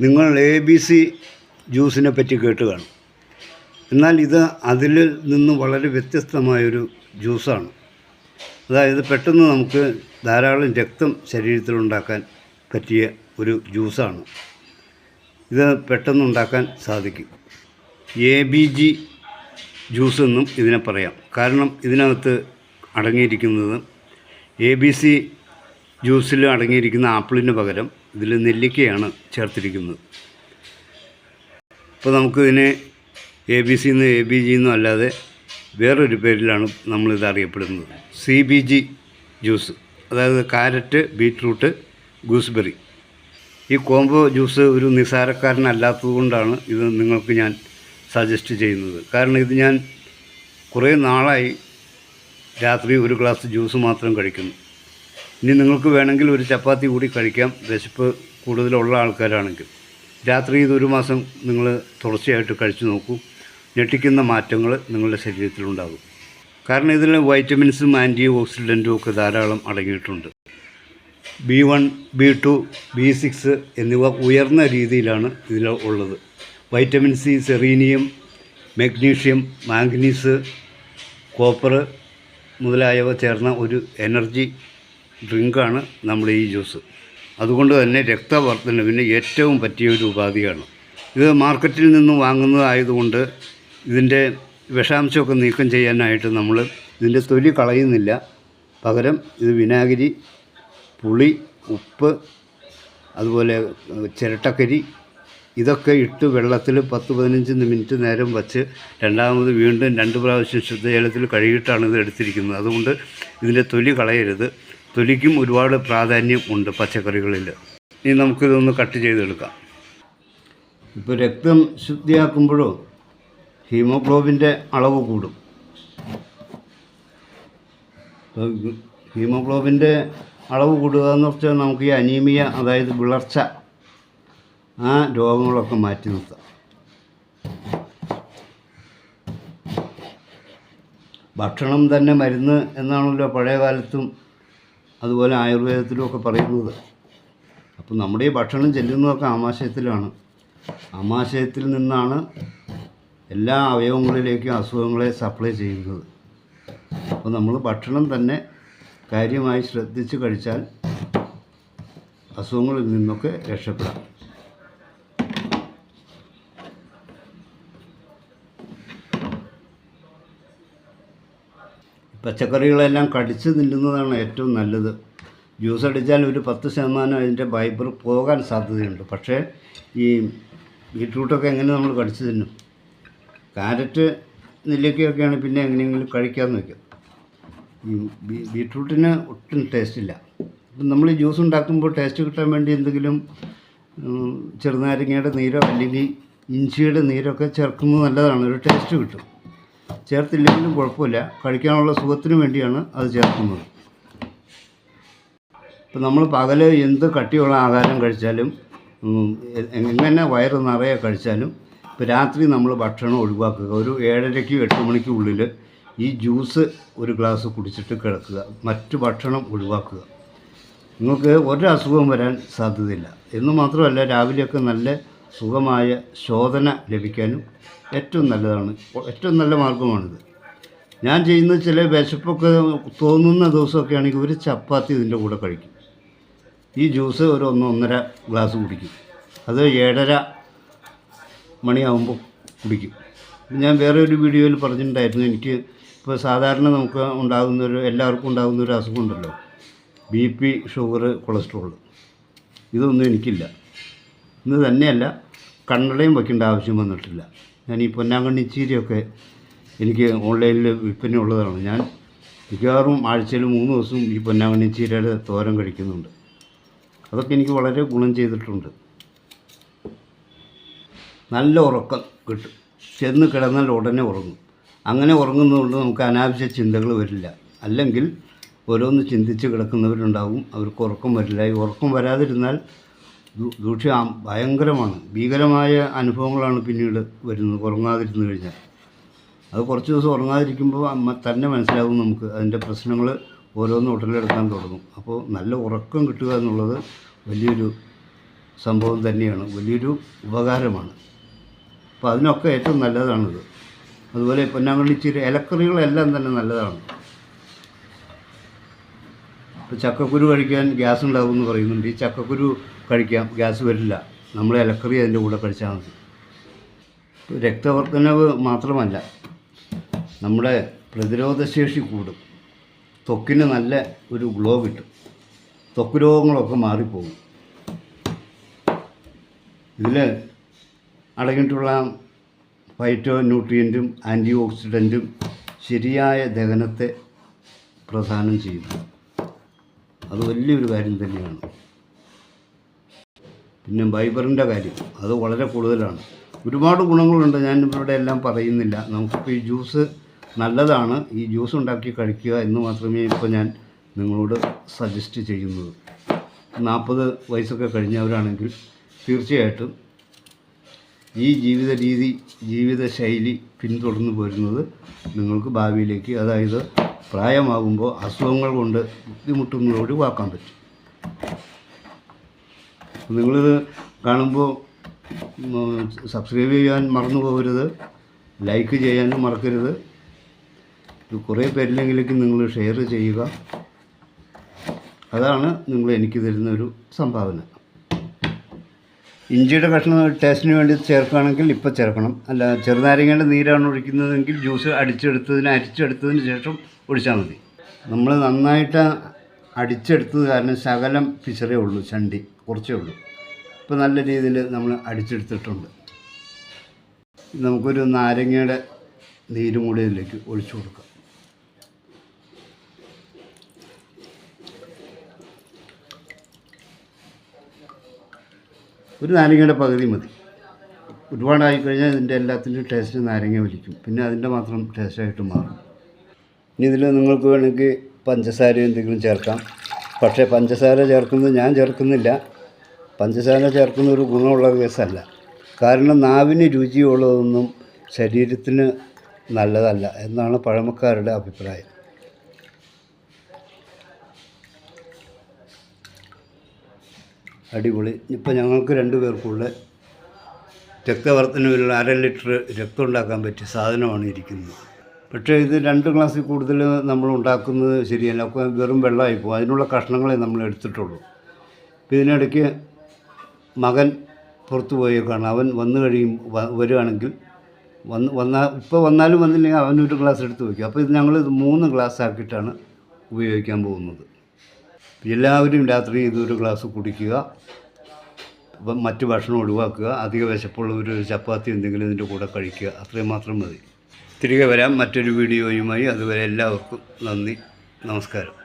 നിങ്ങൾ A B C ജ്യൂസിനെ പറ്റി കേട്ട് കാണും. എന്നാൽ ഇത് അതിൽ നിന്ന് വളരെ വ്യത്യസ്തമായൊരു ജ്യൂസാണ് അതായത് പെട്ടെന്ന് നമുക്ക് ധാരാളം രക്തം ശരീരത്തിലുണ്ടാക്കാൻ പറ്റിയ ഒരു ജ്യൂസാണ് ഇത് പെട്ടെന്ന് ഉണ്ടാക്കാൻ സാധിക്കും. എ ബി ജി ജ്യൂസ് എന്നും ഇതിനെ പറയാം. കാരണം ഇതിനകത്ത് അടങ്ങിയിരിക്കുന്നത് എ ബി സി ജ്യൂസിൽ അടങ്ങിയിരിക്കുന്ന ആപ്പിളിന് പകരം ഇതിൽ നെല്ലിക്കയാണ് ചേർത്തിരിക്കുന്നത്. അപ്പോൾ നമുക്കിതിനെ A B C A B G എന്നും അല്ലാതെ വേറൊരു പേരിലാണ് നമ്മളിത് അറിയപ്പെടുന്നത്. C B G juice. അതായത് കാരറ്റ് ബീറ്റ്റൂട്ട് ഗൂസ്ബെറി. ഈ കോംബോ ജ്യൂസ് ഒരു നിസാരക്കാരനല്ലാത്തതുകൊണ്ടാണ് ഇത് നിങ്ങൾക്ക് ഞാൻ സജസ്റ്റ് ചെയ്യുന്നത്. കാരണം ഇത് ഞാൻ കുറേ നാളായി രാത്രി ഒരു ഗ്ലാസ് ജ്യൂസ് മാത്രം കഴിക്കുന്നു. ഇനി നിങ്ങൾക്ക് വേണമെങ്കിൽ ഒരു ചപ്പാത്തി കൂടി കഴിക്കാം. വിശപ്പ് കൂടുതലുള്ള ആൾക്കാരാണെങ്കിൽ. രാത്രി ഇത് ഒരു മാസം നിങ്ങൾ തുടർച്ചയായിട്ട് കഴിച്ചു നോക്കൂ. ഞെട്ടിക്കുന്ന മാറ്റങ്ങൾ നിങ്ങളുടെ ശരീരത്തിലുണ്ടാകും കാരണം ഇതിൽ വൈറ്റമിൻസും ആന്റി ഓക്സിഡന്റും ഒക്കെ ധാരാളം അടങ്ങിയിട്ടുണ്ട്. B one B two B six എന്നിവ ഉയർന്ന രീതിയിലാണ് ഇതിൽ ഉള്ളത്. Vitamin C selenium magnesium manganese copper മുതലായവ ചേർന്ന ഒരു എനർജി ഡ്രിങ്കാണ് നമ്മൾ ഈ ജ്യൂസ്. അതുകൊണ്ട് തന്നെ രക്തവർദ്ധനവിന് ഏറ്റവും പറ്റിയ ഒരു ഉപാധിയാണ്. ഇത് മാർക്കറ്റിൽ നിന്ന് വാങ്ങുന്നതായതുകൊണ്ട് ഇതിന്റെ വിഷാംശമൊക്കെ നീക്കം ചെയ്യാനായിട്ട് നമ്മൾ ഇതിന്റെ തൊലി കളയുന്നില്ല. പകരം ഇത് വിനാഗിരി പുളി ഉപ്പ് അതുപോലെ ചിരട്ടക്കരി ഇതൊക്കെ ഇട്ട് വെള്ളത്തിൽ പത്ത് പതിനഞ്ച് മിനിറ്റ് നേരം വച്ച് രണ്ടാമത് വീണ്ടും രണ്ട് പ്രാവശ്യം ശുദ്ധജലത്തിൽ കഴുകിയിട്ടാണ് ഇത് എടുത്തിരിക്കുന്നത്. അതുകൊണ്ട് ഇതിന്റെ തൊലി കളയരുത്. തൊലിക്കും ഒരുപാട് പ്രാധാന്യം ഉണ്ട് പച്ചക്കറികളിൽ. ഇനി നമുക്കിതൊന്ന് കട്ട് ചെയ്തെടുക്കാം. ഇപ്പോൾ രക്തം ശുദ്ധിയാക്കുമ്പോഴോ ഹീമോഗ്ലോബിന്റെ അളവ് കൂടും. ഹീമോഗ്ലോബിന്റെ അളവ് കൂടുക എന്ന് വെച്ചാൽ നമുക്ക് ഈ അനീമിയ അതായത് വിളർച്ച ആ രോഗങ്ങളൊക്കെ മാറ്റി നിർത്താം. ഭക്ഷണം തന്നെ മരുന്ന് എന്നാണല്ലോ പഴയ കാലത്തും അതുപോലെ ആയുർവേദത്തിലും ഒക്കെ പറയുന്നത്. അപ്പം നമ്മുടെ ഈ ഭക്ഷണം ചെല്ലുന്നതൊക്കെ ആമാശയത്തിലാണ്. ആമാശയത്തിൽ നിന്നാണ് എല്ലാ അവയവങ്ങളിലേക്കും അസുഖങ്ങളെ സപ്ലൈ ചെയ്യുന്നത്. അപ്പോൾ നമ്മൾ ഭക്ഷണം തന്നെ കാര്യമായി ശ്രദ്ധിച്ച് കഴിച്ചാൽ അസുഖങ്ങളിൽ നിന്നൊക്കെ രക്ഷപ്പെടാം. പച്ചക്കറികളെല്ലാം കടിച്ച് തിന്നുന്നതാണ് ഏറ്റവും നല്ലത്. ജ്യൂസ് അടിച്ചാൽ ഒരു പത്ത് ശതമാനം അതിന്റെ ഫൈബർ പോകാൻ സാധ്യതയുണ്ട്. പക്ഷേ ഈ ബീട്രൂട്ടൊക്കെ എങ്ങനെ നമ്മൾ കടിച്ച് തിന്നും? കാരറ്റ് നെല്ലിക്കയൊക്കെയാണ് പിന്നെ എങ്ങനെയെങ്കിലും കഴിക്കാമെന്ന് വയ്ക്കും ഈ ബീട്രൂട്ടിന് ഒട്ടും ടേസ്റ്റില്ല. അപ്പം നമ്മൾ ജ്യൂസ് ഉണ്ടാക്കുമ്പോൾ ടേസ്റ്റ് കിട്ടാൻ വേണ്ടി എന്തെങ്കിലും ചെറുനാരങ്ങയുടെ നീരോ അല്ലെങ്കിൽ ഇഞ്ചിയുടെ നീരൊക്കെ ചേർക്കുന്നത് നല്ലതാണ്. ഒരു ടേസ്റ്റ് കിട്ടും. ചേർത്തില്ലെങ്കിലും കുഴപ്പമില്ല. കഴിക്കാനുള്ള സുഖത്തിന് വേണ്ടിയാണ് അത് ചേർക്കുന്നത്. ഇപ്പം നമ്മൾ പകൽ എന്ത് കട്ടിയുള്ള ആഹാരം കഴിച്ചാലും എങ്ങനെ വയറ് നിറയെ കഴിച്ചാലും ഇപ്പോൾ രാത്രി നമ്മൾ ഭക്ഷണം ഒഴിവാക്കുക. ഒരു ഏഴരയ്ക്കും എട്ട് മണിക്കും ഉള്ളിൽ ഈ ജ്യൂസ് ഒരു ഗ്ലാസ് കുടിച്ചിട്ട് കിടക്കുക. മറ്റു ഭക്ഷണം ഒഴിവാക്കുക. നിങ്ങൾക്ക് ഒരു അസുഖവും വരാൻ സാധ്യതയില്ല. എന്ന് മാത്രമല്ല രാവിലെയൊക്കെ നല്ല സുഖമായ ശോധന ലഭിക്കാനും ഏറ്റവും നല്ലതാണ്. ഏറ്റവും നല്ല മാർഗമാണിത്. ഞാൻ ചെയ്യുന്ന ചില വിശപ്പൊക്കെ തോന്നുന്ന ദിവസമൊക്കെ ആണെങ്കിൽ ഒരു ചപ്പാത്തി ഇതിന്റെ കൂടെ കഴിക്കും. ഈ ജ്യൂസ് ഒരു ഒന്ന് ഒന്നര ഗ്ലാസ് കുടിക്കും. അത് ഏഴര മണിയാകുമ്പോൾ കുടിക്കും. ഞാൻ വേറെ ഒരു വീഡിയോയിൽ പറഞ്ഞിട്ടുണ്ടായിരുന്നു. എനിക്ക് ഇപ്പോൾ സാധാരണ നമുക്ക് ഉണ്ടാകുന്ന ഒരു എല്ലാവർക്കും ഉണ്ടാകുന്ന ഒരു അസുഖമുണ്ടല്ലോ ബി പി ഷുഗർ കൊളസ്ട്രോൾ ഇതൊന്നും എനിക്കില്ല. ഇന്ന് തന്നെയല്ല കണ്ണടയും വയ്ക്കേണ്ട ആവശ്യം വന്നിട്ടില്ല. ഞാൻ ഈ പൊന്നാങ്കണ്ണി ചീരയൊക്കെ എനിക്ക് ഓൺലൈനിൽ വിൽപ്പന ഉള്ളതാണ് ഞാൻ മിക്കവാറും ആഴ്ചയിൽ മൂന്ന് ദിവസവും ഈ പൊന്നാങ്കണ്ണി ചീരയുടെ തോരം കഴിക്കുന്നുണ്ട്. അതൊക്കെ എനിക്ക് വളരെ ഗുണം ചെയ്തിട്ടുണ്ട്. നല്ല ഉറക്കം കിട്ടും. ചെന്ന് കിടന്നാൽ ഉടനെ ഉറങ്ങും. അങ്ങനെ ഉറങ്ങുന്നതുകൊണ്ട് നമുക്ക് അനാവശ്യ ചിന്തകൾ വരില്ല. അല്ലെങ്കിൽ ഓരോന്ന് ചിന്തിച്ച് കിടക്കുന്നവരുണ്ടാവും. അവർക്ക് ഉറക്കം വരില്ല. ഈ ഉറക്കം വരാതിരുന്നാൽ ദൂഷ്യം ഭയങ്കരമാണ്. ഭീകരമായ അനുഭവങ്ങളാണ് പിന്നീട് വരുന്നത് ഉറങ്ങാതിരുന്നു കഴിഞ്ഞാൽ. അത് കുറച്ച് ദിവസം ഉറങ്ങാതിരിക്കുമ്പോൾ അമ്മ തന്നെ മനസ്സിലാകും നമുക്ക് അതിന്റെ പ്രശ്നങ്ങൾ ഓരോന്ന് ഉടലെടുക്കാൻ തുടങ്ങും. അപ്പോൾ നല്ല ഉറക്കം കിട്ടുക എന്നുള്ളത് വലിയൊരു സംഭവം തന്നെയാണ് വലിയൊരു ഉപകാരമാണ്. അപ്പോൾ അതിനൊക്കെ ഏറ്റവും നല്ലതാണിത്. അതുപോലെ പൊന്നാങ്കണ്ണി ഇലക്കറികളെല്ലാം തന്നെ നല്ലതാണ്. ചക്കക്കുരു കഴിക്കാൻ ഗ്യാസ് ഉണ്ടാകുമെന്ന് പറയുന്നുണ്ട്. ഈ ചക്കക്കുരു കഴിക്കാം ഗ്യാസ് വരില്ല. നമ്മൾ ഇലക്കറി അതിന്റെ കൂടെ കഴിച്ചാൽ മതി. രക്തവർദ്ധനവ് മാത്രമല്ല നമ്മുടെ പ്രതിരോധശേഷി കൂടും. ത്വക്കിന് നല്ല ഒരു ഗ്ലോ കിട്ടും. ത്വക്ക് രോഗങ്ങളൊക്കെ മാറിപ്പോകും. ഇതിൽ അടങ്ങിയിട്ടുള്ള ഫൈറ്റോ ന്യൂട്രിയന്റും ആന്റി ഓക്സിഡന്റും ശരിയായ ദഹനത്തെ പ്രദാനം ചെയ്യുന്നു. അത് വലിയൊരു കാര്യം തന്നെയാണ്. പിന്നെ ഫൈബറിന്റെ കാര്യം അത് വളരെ കൂടുതലാണ്. ഒരുപാട് ഗുണങ്ങളുണ്ട് ഞാൻ ഇവിടെ എല്ലാം പറയുന്നില്ല. നമുക്കിപ്പോൾ ഈ ജ്യൂസ് നല്ലതാണ് ഈ ജ്യൂസ് ഉണ്ടാക്കി കഴിക്കുക എന്ന് മാത്രമേ ഇപ്പോൾ ഞാൻ നിങ്ങളോട് സജസ്റ്റ് ചെയ്യുന്നത്. നാൽപ്പത് വയസ്സൊക്കെ കഴിഞ്ഞവരാണെങ്കിൽ തീർച്ചയായിട്ടും ഈ ജീവിത രീതി ജീവിത ശൈലി പിന്തുടർന്നു പോരുന്നത് നിങ്ങൾക്ക് ഭാവിയിലേക്ക്. അതായത് പ്രായമാകുമ്പോൾ അസുഖങ്ങൾ കൊണ്ട് ബുദ്ധിമുട്ടുന്നത് ഒഴിവാക്കാൻ പറ്റും. നിങ്ങളിത് കാണുമ്പോൾ സബ്സ്ക്രൈബ് ചെയ്യാൻ മറന്നു പോകരുത് ലൈക്ക് ചെയ്യാനും മറക്കരുത്. ഇത് കുറേ പേരിലെങ്കിലേക്ക് നിങ്ങൾ ഷെയർ ചെയ്യുക. അതാണ് നിങ്ങൾ എനിക്ക് തരുന്ന ഒരു സംഭാവന. ഇഞ്ചിയുടെ കഷ്ണം ടേസ്റ്റിന് വേണ്ടി ചേർക്കുകയാണെങ്കിൽ ഇപ്പോൾ ചേർക്കണം. അല്ല ചെറുനാരങ്ങയുടെ നീരാണ് ഒഴിക്കുന്നതെങ്കിൽ ജ്യൂസ് അടിച്ചെടുത്തതിന് അരിച്ചെടുത്തതിന് ശേഷം ഒഴിച്ചാൽ മതി. നമ്മൾ നന്നായിട്ട് അടിച്ചെടുത്തത് കാരണം ശകലം പിച്ചറേ ഉള്ളൂ ചണ്ടി കുറച്ചേ ഉള്ളൂ. ഇപ്പോൾ നല്ല രീതിയിൽ നമ്മൾ അടിച്ചെടുത്തിട്ടുണ്ട്. നമുക്കൊരു നാരങ്ങയുടെ നീരും കൂടി ഇതിലേക്ക് ഒഴിച്ചു കൊടുക്കാം. ഒരു നാരങ്ങയുടെ പകുതി മതി. ഒരുപാടായി കഴിഞ്ഞാൽ ഇതിന്റെ എല്ലാത്തിന്റെയും ടേസ്റ്റ് നാരങ്ങ വലിക്കും പിന്നെ അതിന്റെ മാത്രം ടേസ്റ്റായിട്ട് മാറും. ഇനി ഇതിൽ നിങ്ങൾക്ക് വേണമെങ്കിൽ പഞ്ചസാര എന്തെങ്കിലും ചേർക്കാം. പക്ഷേ പഞ്ചസാര ചേർക്കുന്നത് ഞാൻ ചേർക്കുന്നില്ല. പഞ്ചസാര ചേർക്കുന്ന ഒരു ഗുണമുള്ള കേസല്ല കാരണം നാവിന് രുചിയുള്ളതൊന്നും ശരീരത്തിന് നല്ലതല്ല എന്നാണ് പഴമക്കാരുടെ അഭിപ്രായം. അടിപൊളി. ഇപ്പം ഞങ്ങൾക്ക് രണ്ട് പേർക്കുള്ള രക്തവർദ്ധനവിലുള്ള അര ലിറ്റർ രക്തം ഉണ്ടാക്കാൻ പറ്റിയ സാധനമാണ് ഇരിക്കുന്നത്. പക്ഷേ ഇത് രണ്ട് ഗ്ലാസ്സിൽ കൂടുതൽ നമ്മൾ ഉണ്ടാക്കുന്നത് ശരിയല്ല. ഒക്കെ വെറും വെള്ളമായി പോകും അതിനുള്ള കഷ്ണങ്ങളെ നമ്മൾ എടുത്തിട്ടുള്ളൂ. ഇപ്പം ഇതിനിടയ്ക്ക് മകൻ പുറത്തു പോയേക്കാണ്. അവൻ വന്നു കഴിയും വരുവാണെങ്കിൽ വന്ന് വന്നാൽ ഇപ്പോൾ വന്നാലും വന്നില്ലെങ്കിൽ അവനൊരു ഗ്ലാസ് എടുത്ത് വയ്ക്കും. അപ്പോൾ ഇത് ഞങ്ങൾ മൂന്ന് ഗ്ലാസ് ആക്കിയിട്ടാണ് ഉപയോഗിക്കാൻ പോകുന്നത്. എല്ലാവരും രാത്രി ഇതൊരു ഗ്ലാസ് കുടിക്കുക അപ്പം മറ്റ് ഭക്ഷണം ഒഴിവാക്കുക അധിക വിശപ്പുള്ളവർ ഒരു ചപ്പാത്തി എന്തെങ്കിലും ഇതിന്റെ കൂടെ കഴിക്കുക അത്രയും മാത്രം മതി. തിരികെ വരാം മറ്റൊരു വീഡിയോയുമായി. അതുവരെ എല്ലാവർക്കും നന്ദി നമസ്കാരം.